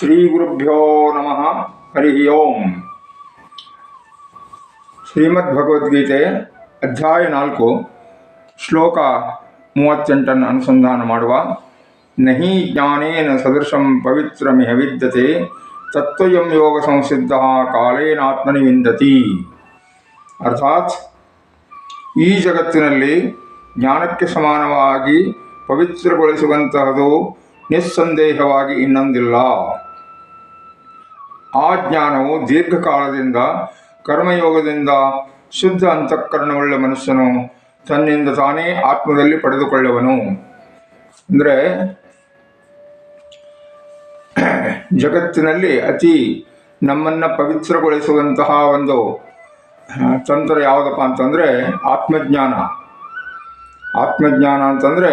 ಶ್ರೀ ಗುರುಭ್ಯೋ ನಮಃ. ಹರಿ ಓಂ. ಶ್ರೀಮದ್ ಭಗವದ್ಗೀತೆ ಅಧ್ಯಾಯ ನಾಲ್ಕು, ಶ್ಲೋಕ ಮೂವತ್ತೆಂಟನ್ನು ಅನುಸಂಧಾನ ಮಾಡುವ. ನಹಿ ಜ್ಞಾನೇನ ಸದೃಶಂ ಪವಿತ್ರಮಿಹ ವಿದ್ಯತೆ ತತ್ವಯಂ ಯೋಗ ಸಂಸಿದ್ಧ ಕಾಲೇನಾತ್ಮನಿ ವಿಂದತಿ. ಅರ್ಥಾತ್, ಈ ಜಗತ್ತಿನಲ್ಲಿ ಜ್ಞಾನಕ್ಕೆ ಸಮಾನವಾಗಿ ಪವಿತ್ರಗೊಳಿಸುವಂತಹದು ನಿಸ್ಸಂದೇಹವಾಗಿ ಇನ್ನೊಂದಿಲ್ಲ. ಆ ಜ್ಞಾನವು ದೀರ್ಘಕಾಲದಿಂದ ಕರ್ಮಯೋಗದಿಂದ ಶುದ್ಧ ಅಂತಃಕರಣವುಳ್ಳ ಮನುಷ್ಯನು ತನ್ನಿಂದ ತಾನೇ ಆತ್ಮದಲ್ಲಿ ಪಡೆದುಕೊಳ್ಳುವನು. ಅಂದರೆ ಜಗತ್ತಿನಲ್ಲಿ ಅತಿ ನಮ್ಮನ್ನು ಪವಿತ್ರಗೊಳಿಸುವಂತಹ ಒಂದು ತಂತ್ರ ಯಾವುದಪ್ಪ ಅಂತಂದರೆ ಆತ್ಮಜ್ಞಾನ. ಆತ್ಮಜ್ಞಾನ ಅಂತಂದರೆ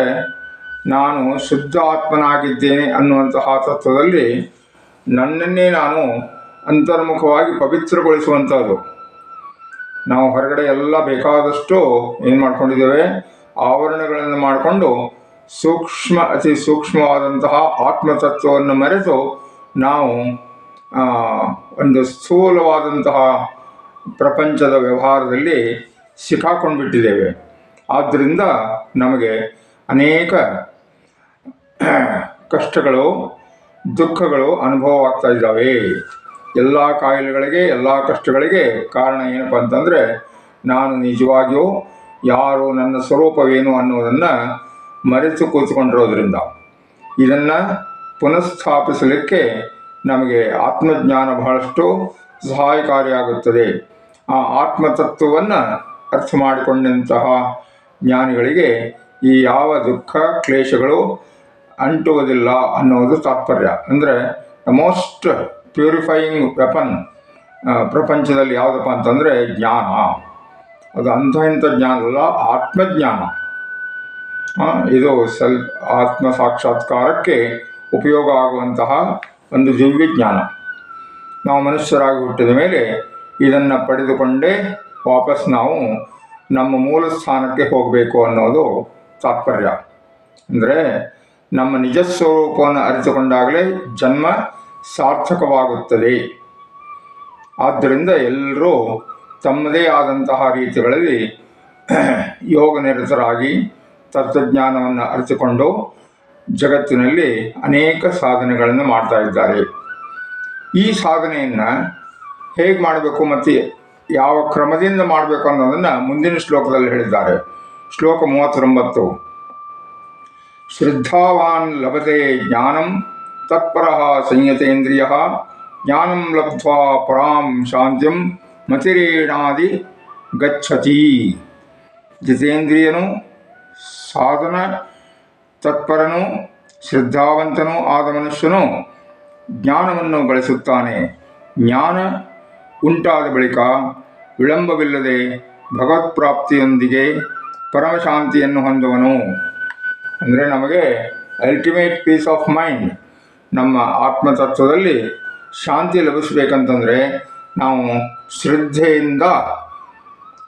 ನಾನು ಶುದ್ಧ ಆತ್ಮನಾಗಿದ್ದೇನೆ ಅನ್ನುವಂತಹ ತತ್ವದಲ್ಲಿ ನನ್ನನ್ನೇ ನಾನು ಅಂತರ್ಮುಖವಾಗಿ ಪವಿತ್ರಗೊಳಿಸುವಂಥದ್ದು. ನಾವು ಹೊರಗಡೆ ಎಲ್ಲ ಬೇಕಾದಷ್ಟು ಏನು ಮಾಡ್ಕೊಂಡಿದ್ದೇವೆ? ಆವರಣಗಳನ್ನು ಮಾಡಿಕೊಂಡು ಸೂಕ್ಷ್ಮ, ಅತಿ ಸೂಕ್ಷ್ಮವಾದಂತಹ ಆತ್ಮತತ್ವವನ್ನು ಮರೆತು ನಾವು ಒಂದು ಸ್ಥೂಲವಾದಂತಹ ಪ್ರಪಂಚದ ವ್ಯವಹಾರದಲ್ಲಿ ಸಿಕ್ಕಾಕೊಂಡು ಬಿಟ್ಟಿದ್ದೇವೆ ಆದ್ದರಿಂದ ನಮಗೆ ಅನೇಕ ಕಷ್ಟಗಳು ದುಃಖಗಳು ಅನುಭವ ಆಗ್ತಾ ಇದ್ದಾವೆ. ಎಲ್ಲ ಕಾಯಿಲೆಗಳಿಗೆ, ಎಲ್ಲ ಕಷ್ಟಗಳಿಗೆ ಕಾರಣ ಏನಪ್ಪ ಅಂತಂದರೆ, ನಾನು ನಿಜವಾಗಿಯೂ ಯಾರು ನನ್ನ ಸ್ವರೂಪವೇನು ಅನ್ನೋದನ್ನು ಮರೆತು ಕೂತ್ಕೊಂಡಿರೋದ್ರಿಂದ. ಇದನ್ನು ಪುನಃಸ್ಥಾಪಿಸಲಿಕ್ಕೆ ನಮಗೆ ಆತ್ಮಜ್ಞಾನ ಬಹಳಷ್ಟು ಸಹಾಯಕಾರಿಯಾಗುತ್ತದೆ. ಆ ಆತ್ಮತತ್ವವನ್ನು ಅರ್ಥ ಮಾಡಿಕೊಂಡಂತಹ ಜ್ಞಾನಿಗಳಿಗೆ ಈ ಯಾವ ದುಃಖ, ಕ್ಲೇಶಗಳು ಅಂಟುವುದಿಲ್ಲ ಅನ್ನೋದು ತಾತ್ಪರ್ಯ. ಅಂದರೆ ದ ಮೋಸ್ಟ್ ಪ್ಯೂರಿಫೈಯಿಂಗ್ ವೆಪನ್ ಪ್ರಪಂಚದಲ್ಲಿ ಯಾವುದಪ್ಪ ಅಂತಂದರೆ ಜ್ಞಾನ. ಅದು ಅಂಥ ಇಂಥ ಜ್ಞಾನ ಅಲ್ಲ, ಆತ್ಮಜ್ಞಾನ. ಇದು ಸೆಲ್, ಆತ್ಮ ಸಾಕ್ಷಾತ್ಕಾರಕ್ಕೆ ಉಪಯೋಗ ಆಗುವಂತಹ ಒಂದು ದಿವ್ಯ ಜ್ಞಾನ. ನಾವು ಮನುಷ್ಯರಾಗಿ ಹುಟ್ಟಿದ ಮೇಲೆ ಇದನ್ನು ಪಡೆದುಕೊಂಡೇ ವಾಪಸ್ ನಾವು ನಮ್ಮ ಮೂಲ ಸ್ಥಾನಕ್ಕೆ ಹೋಗಬೇಕು ಅನ್ನೋದು ತಾತ್ಪರ್ಯ. ಅಂದರೆ ನಮ್ಮ ನಿಜ ಸ್ವರೂಪವನ್ನು ಅರಿತುಕೊಂಡಾಗಲೇ ಜನ್ಮ ಸಾರ್ಥಕವಾಗುತ್ತದೆ. ಆದ್ದರಿಂದ ಎಲ್ಲರೂ ತಮ್ಮದೇ ಆದಂತಹ ರೀತಿಗಳಲ್ಲಿ ಯೋಗ ನಿರತರಾಗಿ ತತ್ವಜ್ಞಾನವನ್ನು ಅರಿತುಕೊಂಡು ಜಗತ್ತಿನಲ್ಲಿ ಅನೇಕ ಸಾಧನೆಗಳನ್ನು ಮಾಡ್ತಾ ಇದ್ದಾರೆ. ಈ ಸಾಧನೆಯನ್ನು ಹೇಗೆ ಮಾಡಬೇಕು ಮತ್ತು ಯಾವ ಕ್ರಮದಿಂದ ಮಾಡಬೇಕು ಅನ್ನೋದನ್ನು ಮುಂದಿನ ಶ್ಲೋಕದಲ್ಲಿ ಹೇಳಿದ್ದಾರೆ. ಶ್ಲೋಕ ಮೂವತ್ತೊಂಬತ್ತು. ಶ್ರದ್ಧಾವಾನ್ ಲಭತೆ ಜ್ಞಾನಂ, ತತ್ಪರ ಸಂಯತೇಂದ್ರಿಯ, ಜ್ಞಾನಂ ಲಬ್ಧ್ವಾ ಪರಾಂ ಶಾಂತಿಂ ಮತಿರೇಣಾದಿ ಗಚ್ಚತಿ. ಜಿತೇಂದ್ರಿಯನು, ಸಾಧನ, ತತ್ಪರನು, ಶ್ರದ್ಧಾವಂತನೂ ಆದ ಮನುಷ್ಯನು ಜ್ಞಾನವನ್ನು ಗಳಿಸುತ್ತಾನೆ. ಜ್ಞಾನ ಉಂಟಾದ ಬಳಿಕ ವಿಳಂಬವಿಲ್ಲದೆ ಭಗವತ್ಪ್ರಾಪ್ತಿಯೊಂದಿಗೆ ಪರಮಶಾಂತಿಯನ್ನು ಹೊಂದುವನು. ಅಂದರೆ ನಮಗೆ ಅಲ್ಟಿಮೇಟ್ ಪೀಸ್ ಆಫ್ ಮೈಂಡ್ ನಮ್ಮ ಆತ್ಮತತ್ವದಲ್ಲಿ ಶಾಂತಿ ಲಭಿಸಬೇಕಂತಂದರೆ ನಾವು ಶ್ರದ್ಧೆಯಿಂದ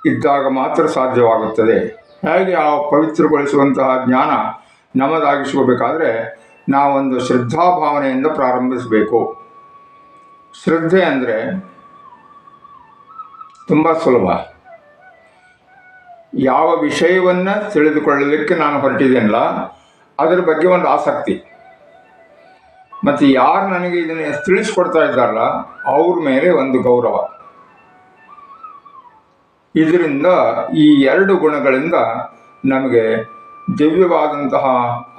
ಇದ್ದಾಗ ಮಾತ್ರ ಸಾಧ್ಯವಾಗುತ್ತದೆ. ಹೇಗೆ ಆ ಪವಿತ್ರಗೊಳಿಸುವಂತಹ ಜ್ಞಾನ ನಮ್ಮದಾಗಿಸ್ಕೋಬೇಕಾದ್ರೆ ನಾವೊಂದು ಶ್ರದ್ಧಾಭಾವನೆಯಿಂದ ಪ್ರಾರಂಭಿಸಬೇಕು. ಶ್ರದ್ಧೆ ಅಂದರೆ ತುಂಬ ಸುಲಭ. ಯಾವ ವಿಷಯವನ್ನು ತಿಳಿದುಕೊಳ್ಳಲಿಕ್ಕೆ ನಾನು ಹೊರಟಿದ್ದೇನಲ್ಲ, ಅದರ ಬಗ್ಗೆ ಒಂದು ಆಸಕ್ತಿ. ಮತ್ತು ಯಾರು ನನಗೆ ಇದನ್ನು ತಿಳಿಸ್ಕೊಡ್ತಾ ಇದ್ದಾರಲ್ಲ, ಅವ್ರ ಮೇಲೆ ಒಂದು ಗೌರವ. ಇದರಿಂದ ಈ ಎರಡು ಗುಣಗಳಿಂದ ನಮಗೆ ದಿವ್ಯವಾದಂತಹ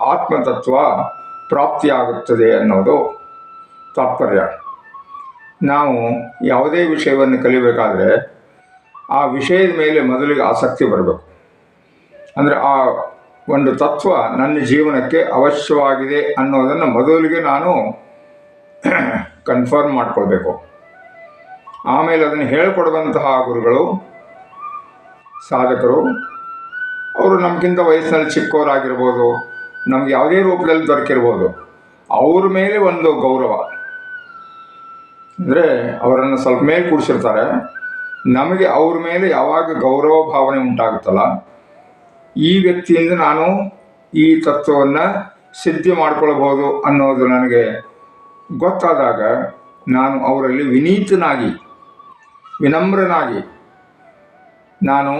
ಆತ್ಮತತ್ವ ಪ್ರಾಪ್ತಿಯಾಗುತ್ತದೆ ಅನ್ನೋದು ತಾತ್ಪರ್ಯ. ನಾವು ಯಾವುದೇ ವಿಷಯವನ್ನು ಕಲಿಬೇಕಾದ್ರೆ ಆ ವಿಷಯದ ಮೇಲೆ ಮೊದಲಿಗೆ ಆಸಕ್ತಿ ಬರಬೇಕು. ಅಂದರೆ ಆ ಒಂದು ತತ್ವ ನನ್ನ ಜೀವನಕ್ಕೆ ಅವಶ್ಯವಾಗಿದೆ ಅನ್ನೋದನ್ನು ಮೊದಲಿಗೆ ನಾನು ಕನ್ಫರ್ಮ್ ಮಾಡಿಕೊಳ್ಬೇಕು. ಆಮೇಲೆ ಅದನ್ನು ಹೇಳಿಕೊಡುವಂತಹ ಗುರುಗಳು, ಸಾಧಕರು, ಅವರು ನಮಗಿಂತ ವಯಸ್ಸಿನಲ್ಲಿ ಚಿಕ್ಕವರಾಗಿರ್ಬೋದು, ನಮ್ಗೆ ಯಾವುದೇ ರೂಪದಲ್ಲಿ ದೊರಕಿರ್ಬೋದು, ಅವ್ರ ಮೇಲೆ ಒಂದು ಗೌರವ. ಅಂದರೆ ಅವರನ್ನು ಸ್ವಲ್ಪ ಮೇಲೆ ಕೂಡಿಸಿರ್ತಾರೆ. ನಮಗೆ ಅವ್ರ ಮೇಲೆ ಯಾವಾಗ ಗೌರವ ಭಾವನೆ ಉಂಟಾಗುತ್ತಲ್ಲ, ಈ ವ್ಯಕ್ತಿಯಿಂದ ನಾನು ಈ ತತ್ವವನ್ನು ಸಿದ್ಧಿ ಮಾಡಿಕೊಳ್ಳಬಹುದು ಅನ್ನೋದು ನನಗೆ ಗೊತ್ತಾದಾಗ ನಾನು ಅವರಲ್ಲಿ ವಿನೀತನಾಗಿ, ವಿನಮ್ರನಾಗಿ ನಾನು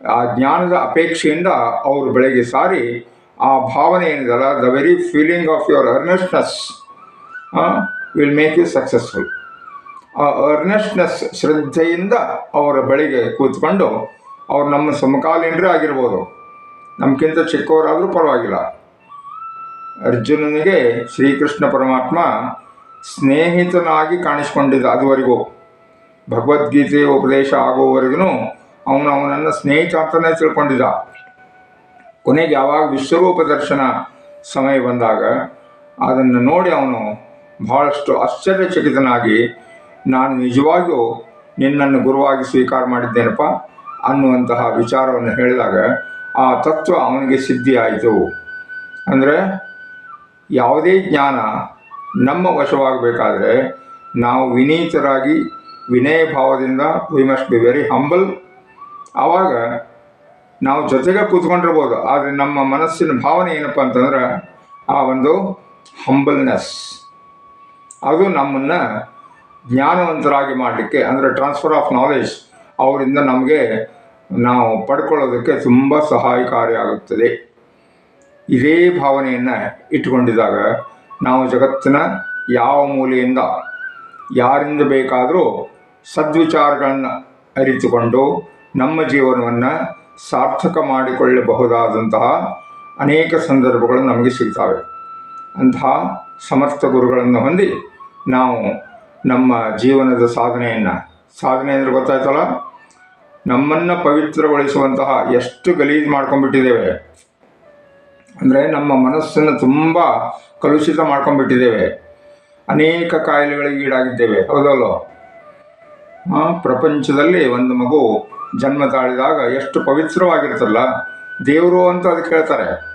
ಆ ಜ್ಞಾನದ ಅಪೇಕ್ಷೆಯಿಂದ ಅವರು ಬೆಳಗ್ಗೆ ಸಾರಿ ಆ ಭಾವನೆ ಏನಿದೆಲ್ಲ the very feeling of your earnestness will make you successful ಆ ಅರ್ನೆಸ್ಟ್ನೆಸ್ ಶ್ರದ್ಧೆಯಿಂದ ಅವರ ಬಳಿಗೆ ಕೂತ್ಕೊಂಡು ಅವ್ರು ನಮ್ಮ ಸಮಕಾಲೀನರೇ ಆಗಿರ್ಬೋದು. ನಮಗಿಂತ ಚಿಕ್ಕವರಾದರೂ ಪರವಾಗಿಲ್ಲ. ಅರ್ಜುನನಿಗೆ ಶ್ರೀಕೃಷ್ಣ ಪರಮಾತ್ಮ ಸ್ನೇಹಿತನಾಗಿ ಕಾಣಿಸ್ಕೊಂಡಿದ್ದ ಅದುವರೆಗೂ. ಭಗವದ್ಗೀತೆಯ ಉಪದೇಶ ಆಗೋವರೆಗೂ ಅವನು ಅವನನ್ನು ಸ್ನೇಹಿತ ಅಂತಲೇ ತಿಳ್ಕೊಂಡಿದ್ದ. ಕೊನೆಗೆ ಯಾವಾಗ ವಿಶ್ವರೂಪ ದರ್ಶನ ಸಮಯ ಬಂದಾಗ ಅದನ್ನು ನೋಡಿ ಅವನು ಬಹಳಷ್ಟು ಆಶ್ಚರ್ಯಚಕಿತನಾಗಿ ನಾನು ನಿಜವಾಗಿಯೂ ನಿನ್ನನ್ನು ಗುರುವಾಗಿ ಸ್ವೀಕಾರ ಮಾಡಿದ್ದೇನಪ್ಪ ಅನ್ನುವಂತಹ ವಿಚಾರವನ್ನು ಹೇಳಿದಾಗ ಆ ತತ್ವ ಅವನಿಗೆ ಸಿದ್ಧಿಯಾಯಿತು. ಅಂದರೆ ಯಾವುದೇ ಜ್ಞಾನ ನಮ್ಮ ವಶವಾಗಬೇಕಾದ್ರೆ ನಾವು ವಿನೀತರಾಗಿ ವಿನಯ ಭಾವದಿಂದ we must be very humble ಆವಾಗ ನಾವು ಜೊತೆಗೆ ಕೂತ್ಕೊಂಡಿರ್ಬೋದು, ಆದರೆ ನಮ್ಮ ಮನಸ್ಸಿನ ಭಾವನೆ ಏನಪ್ಪ ಅಂತಂದ್ರೆ ಆ ಒಂದು ಹಂಬಲ್ನೆಸ್ ಅದು ನಮ್ಮನ್ನು ಜ್ಞಾನವಂತರಾಗಿ ಮಾಡಲಿಕ್ಕೆ, ಅಂದರೆ ಟ್ರಾನ್ಸ್ಫರ್ ಆಫ್ ನಾಲೆಜ್ ಅವರಿಂದ ನಮಗೆ ನಾವು ಪಡ್ಕೊಳ್ಳೋದಕ್ಕೆ ತುಂಬ ಸಹಾಯಕಾರಿಯಾಗುತ್ತದೆ. ಇದೇ ಭಾವನೆಯನ್ನು ಇಟ್ಟುಕೊಂಡಿದ್ದಾಗ ನಾವು ಜಗತ್ತಿನ ಯಾವ ಮೂಲೆಯಿಂದ, ಯಾರಿಂದ ಬೇಕಾದರೂ ಸದ್ವಿಚಾರಗಳನ್ನು ಅರಿತುಕೊಂಡು ನಮ್ಮ ಜೀವನವನ್ನು ಸಾರ್ಥಕ ಮಾಡಿಕೊಳ್ಳಬಹುದಾದಂತಹ ಅನೇಕ ಸಂದರ್ಭಗಳು ನಮಗೆ ಸಿಗ್ತವೆ. ಅಂತಹ ಸಮರ್ಥ ಗುರುಗಳನ್ನು ಹೊಂದಿ ನಾವು ನಮ್ಮ ಜೀವನದ ಸಾಧನೆಯನ್ನು. ಸಾಧನೆ ಅಂದರೆ ಗೊತ್ತಾಯ್ತಲ್ಲ? ನಮ್ಮನ್ನು ಪವಿತ್ರಗೊಳಿಸುವಂತಹ ಎಷ್ಟು ಗಲೀಜು ಮಾಡ್ಕೊಂಡ್ಬಿಟ್ಟಿದ್ದೇವೆ. ಅಂದರೆ ನಮ್ಮ ಮನಸ್ಸನ್ನು ತುಂಬ ಕಲುಷಿತ ಮಾಡ್ಕೊಂಡ್ಬಿಟ್ಟಿದ್ದೇವೆ. ಅನೇಕ ಕಾಯಿಲೆಗಳಿಗೆ ಈಡಾಗಿದ್ದೇವೆ. ಹೌದಲ್ಲೋ ಪ್ರಪಂಚದಲ್ಲಿ ಒಂದು ಮಗು ಜನ್ಮ ತಾಳಿದಾಗ ಎಷ್ಟು ಪವಿತ್ರವಾಗಿರ್ತಲ್ಲ ದೇವರು ಅಂತ ಅದಕ್ಕೆ ಹೇಳ್ತಾರೆ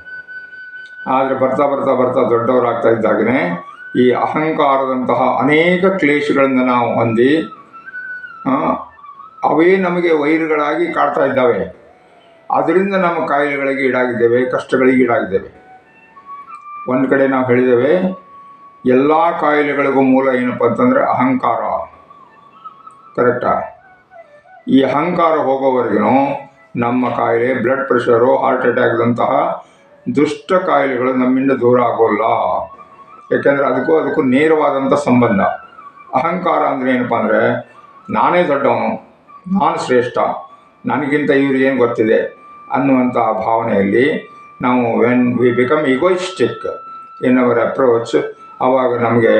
ಆದರೆ ಬರ್ತಾ ಬರ್ತಾ ಬರ್ತಾ ದೊಡ್ಡವರಾಗ್ತಾ ಇದ್ದಾಗನೇ ಈ ಅಹಂಕಾರದಂತಹ ಅನೇಕ ಕ್ಲೇಶಗಳನ್ನು ನಾವು ಹೊಂದಿ ಅವೇ ನಮಗೆ ವೈರುಗಳಾಗಿ ಕಾಡ್ತಾ ಇದ್ದಾವೆ. ಅದರಿಂದ ನಮ್ಮ ಕಾಯಿಲೆಗಳಿಗೆ ಈಡಾಗಿದ್ದೇವೆ, ಕಷ್ಟಗಳಿಗೆ ಈಡಾಗಿದ್ದೇವೆ. ಒಂದು ಕಡೆ ನಾವು ಹೇಳಿದ್ದೇವೆ, ಎಲ್ಲ ಕಾಯಿಲೆಗಳಿಗೂ ಮೂಲ ಏನಪ್ಪ ಅಂತಂದರೆ ಅಹಂಕಾರ. ಕರೆಕ್ಟಾ? ಈ ಅಹಂಕಾರ ಹೋಗೋವರೆಗೂ ನಮ್ಮ ಕಾಯಿಲೆ, ಬ್ಲಡ್ ಪ್ರೆಷರು, ಹಾರ್ಟ್ ಅಟ್ಯಾಕ್ದಂತಹ ದುಷ್ಟ ಕಾಯಿಲೆಗಳು ನಮ್ಮಿಂದ ದೂರ ಆಗೋಲ್ಲ. ಯಾಕೆಂದರೆ ಅದಕ್ಕೂ ಅದಕ್ಕೂ ನೇರವಾದಂಥ ಸಂಬಂಧ. ಅಹಂಕಾರ ಅಂದರೆ ಏನಪ್ಪ ಅಂದರೆ, ನಾನೇ ದೊಡ್ಡವನು, ನಾನು ಶ್ರೇಷ್ಠ, ನನಗಿಂತ ಇವ್ರಿಗೆ ಏನು ಗೊತ್ತಿದೆ ಅನ್ನುವಂಥ ಭಾವನೆಯಲ್ಲಿ ನಾವು when we become egoistic in our approach ಆವಾಗ ನಮಗೆ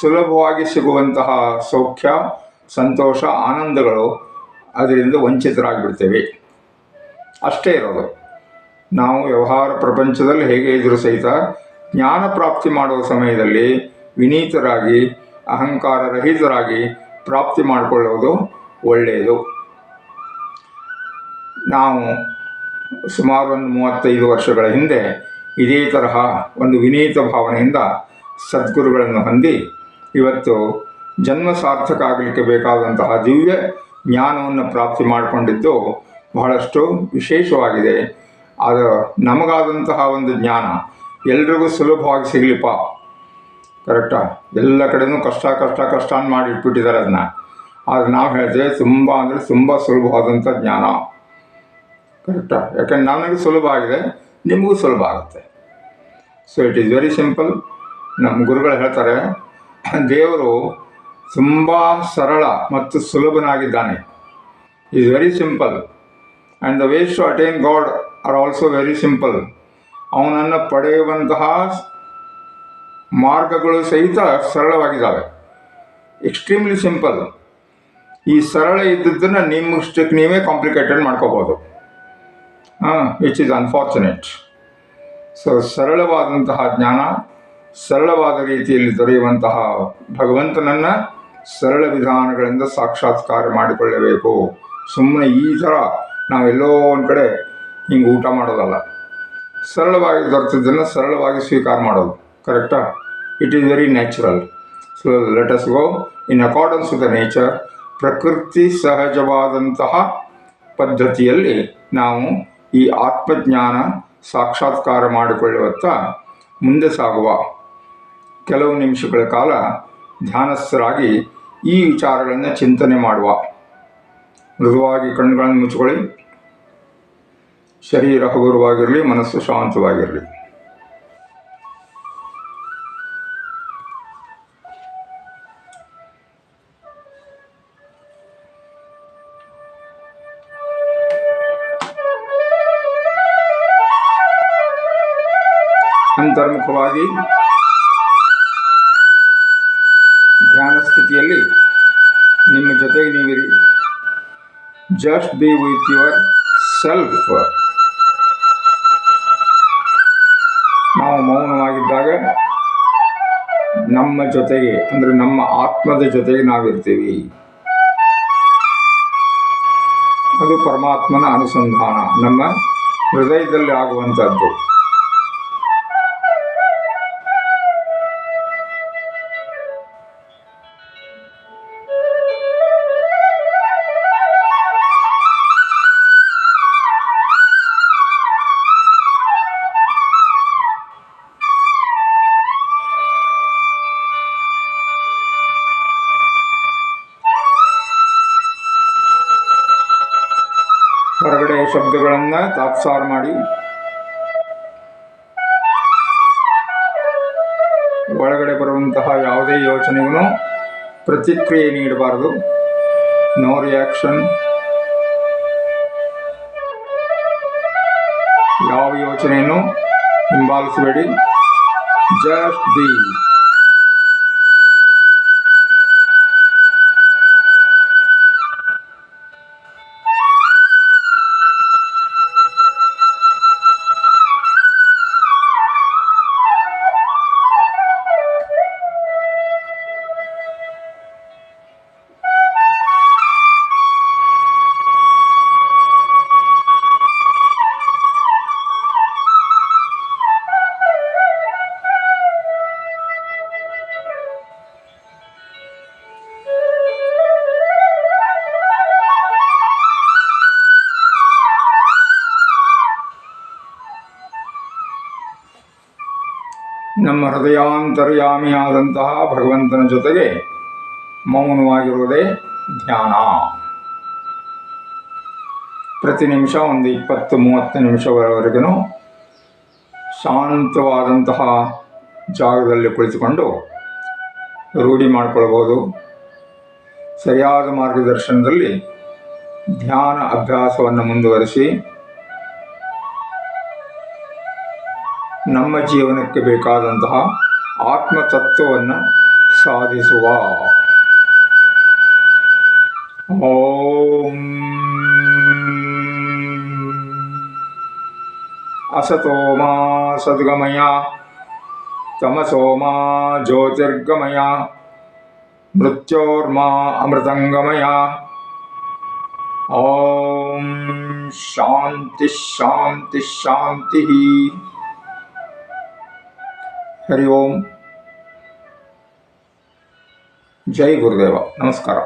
ಸುಲಭವಾಗಿ ಸಿಗುವಂತಹ ಸೌಖ್ಯ, ಸಂತೋಷ, ಆನಂದಗಳು ಅದರಿಂದ ವಂಚಿತರಾಗಿಬಿಡ್ತೇವೆ. ಅಷ್ಟೇ ಇರೋದು. ನಾವು ವ್ಯವಹಾರ ಪ್ರಪಂಚದಲ್ಲಿ ಹೇಗೆ ಇದ್ರೂ ಸಹಿತ ಜ್ಞಾನ ಪ್ರಾಪ್ತಿ ಮಾಡುವ ಸಮಯದಲ್ಲಿ ವಿನೀತರಾಗಿ, ಅಹಂಕಾರ ರಹಿತರಾಗಿ ಪ್ರಾಪ್ತಿ ಮಾಡಿಕೊಳ್ಳುವುದು ಒಳ್ಳೆಯದು. ನಾವು ಸುಮಾರು ಒಂದು ಮೂವತ್ತೈದು ವರ್ಷಗಳ ಹಿಂದೆ ಇದೇ ತರಹ ಒಂದು ವಿನೀತ ಭಾವನೆಯಿಂದ ಸದ್ಗುರುಗಳನ್ನು ಹೊಂದಿ, ಇವತ್ತು ಜನ್ಮ ಸಾರ್ಥಕ ಆಗಲಿಕ್ಕೆ ಬೇಕಾದಂತಹ ದಿವ್ಯ ಜ್ಞಾನವನ್ನು ಪ್ರಾಪ್ತಿ ಮಾಡಿಕೊಂಡಿದ್ದು ಬಹಳಷ್ಟು ವಿಶೇಷವಾಗಿದೆ. ಅದು ನಮಗಾದಂತಹ ಒಂದು ಜ್ಞಾನ ಎಲ್ರಿಗೂ ಸುಲಭವಾಗಿ ಸಿಗಲಿಪ್ಪ. ಕರೆಕ್ಟಾ ಎಲ್ಲ ಕಡೆನೂ ಕಷ್ಟ ಕಷ್ಟ ಕಷ್ಟ ಅಂತ ಮಾಡಿ ಇಟ್ಬಿಟ್ಟಿದ್ದಾರೆ ಅದನ್ನ ಆದರೆ ನಾವು ಹೇಳ್ತೇವೆ ತುಂಬ ಅಂದರೆ ತುಂಬ ಸುಲಭವಾದಂಥ ಜ್ಞಾನ. ಕರೆಕ್ಟಾ ಯಾಕಂದ್ರೆ ನನಗೆ ಸುಲಭ ಆಗಿದೆ, ನಿಮಗೂ ಸುಲಭ ಆಗುತ್ತೆ. So it is very simple ನಮ್ಮ ಗುರುಗಳು ಹೇಳ್ತಾರೆ, ದೇವರು ತುಂಬ ಸರಳ ಮತ್ತು ಸುಲಭನಾಗಿದ್ದಾನೆ. Is very simple and the ways to attain God are also very simple ಅವನನ್ನು ಪಡೆಯುವಂತಹ ಮಾರ್ಗಗಳು ಸಹಿತ ಸರಳವಾಗಿದ್ದಾವೆ. ಎಕ್ಸ್ಟ್ರೀಮ್ಲಿ ಸಿಂಪಲ್ ಈ ಸರಳ ಇದ್ದದ್ದನ್ನು ನಿಮ್ಮಷ್ಟಕ್ಕೆ ನೀವೇ ಕಾಂಪ್ಲಿಕೇಟೆಡ್ ಮಾಡ್ಕೋಬೋದು. ಹಾಂ ವಿಚ್ ಇಸ್ ಅನ್ಫಾರ್ಚುನೇಟ್ ಸೊ ಸರಳವಾದಂತಹ ಜ್ಞಾನ, ಸರಳವಾದ ರೀತಿಯಲ್ಲಿ ದೊರೆಯುವಂತಹ ಭಗವಂತನನ್ನು ಸರಳ ವಿಧಾನಗಳಿಂದ ಸಾಕ್ಷಾತ್ಕಾರ ಮಾಡಿಕೊಳ್ಳಬೇಕು. ಸುಮ್ಮನೆ ಈ ಥರ ನಾವೆಲ್ಲೋ ಒಂದು ಕಡೆ ಹಿಂಗೆ ಊಟ ಮಾಡೋದಲ್ಲ. ಸರಳವಾಗಿ ದೊರೆತದ್ದನ್ನು ಸರಳವಾಗಿ ಸ್ವೀಕಾರ ಮಾಡೋದು. ಕರೆಕ್ಟಾ it is very natural so let us go in accordance with the nature ಪ್ರಕೃತಿ ಸಹಜವಾದಂತಹ ಪದ್ಧತಿಯಲ್ಲಿ ನಾವು ಈ ಆತ್ಮಜ್ಞಾನ ಸಾಕ್ಷಾತ್ಕಾರ ಮಾಡಿಕೊಳ್ಳುವತ್ತ ಮುಂದೆ ಸಾಗುವ. ಕೆಲವು ನಿಮಿಷಗಳ ಕಾಲ ಧ್ಯಾನಸ್ಥರಾಗಿ ಈ ವಿಚಾರಗಳನ್ನು ಚಿಂತನೆ ಮಾಡುವ. ಮೃದುವಾಗಿ ಕಣ್ಣುಗಳನ್ನು ಮುಚ್ಚಿಕೊಳ್ಳಿ ಶರೀರ ಹಗುರವಾಗಿರಲಿ, ಮನಸ್ಸು ಶಾಂತವಾಗಿರಲಿ. ಅಂತರ್ಮುಖವಾಗಿ ಧ್ಯಾನ ಸ್ಥಿತಿಯಲ್ಲಿ ನಿಮ್ಮ ಜೊತೆಗೆ ನೀವಿರಿ. Just be with yourself ನಾವು ಮೌನವಾಗಿದ್ದಾಗ ನಮ್ಮ ಜೊತೆಗೆ, ಅಂದರೆ ನಮ್ಮ ಆತ್ಮದ ಜೊತೆಗೆ ನಾವಿರ್ತೀವಿ. ಅದು ಪರಮಾತ್ಮನ ಅನುಸಂಧಾನ, ನಮ್ಮ ಹೃದಯದಲ್ಲಿ ಆಗುವಂಥದ್ದು. ಶಬ್ದಗಳನ್ನು ತಾತ್ಸಾರ ಮಾಡಿ. ಒಳಗಡೆ ಬರುವಂತಹ ಯಾವುದೇ ಯೋಚನೆಗೂ ಪ್ರತಿಕ್ರಿಯೆ ನೀಡಬಾರದು. ನೋ ರಿಯಾಕ್ಷನ್ ಯಾವ ಯೋಚನೆಯನ್ನು ಹಿಂಬಾಲಿಸಬೇಡಿ. ಜಸ್ಟ್ ಬಿ ನಮ್ಮ ಹೃದಯಾಂತರ್ಯಾಮಿಯಾದಂತಹ ಭಗವಂತನ ಜೊತೆಗೆ ಮೌನವಾಗಿರುವುದೇ ಧ್ಯಾನ. ಪ್ರತಿ ನಿಮಿಷ ಒಂದು ಇಪ್ಪತ್ತು ಮೂವತ್ತು ನಿಮಿಷವರೆಗೂ ಶಾಂತವಾದಂತಹ ಜಾಗದಲ್ಲಿ ಕುಳಿತುಕೊಂಡು ರೂಢಿ ಮಾಡಿಕೊಳ್ಬೋದು. ಸರಿಯಾದ ಮಾರ್ಗದರ್ಶನದಲ್ಲಿ ಧ್ಯಾನ ಅಭ್ಯಾಸವನ್ನು ಮುಂದುವರಿಸಿ ನಮ್ಮ ಜೀವನಕ್ಕೆ ಬೇಕಾದಂತಹ ಆತ್ಮತತ್ವವನ್ನು ಸಾಧಿಸುವ ಓಂ असतो मा सद्गमय तमसो मा ज्योतिर्गमय मृत्योर्मा अमृतङ्गमय ॐ शान्तिः शान्तिः शान्तिः ಹರಿ ಓಂ ಜೈ ಗುರುದೇವ ನಮಸ್ಕಾರ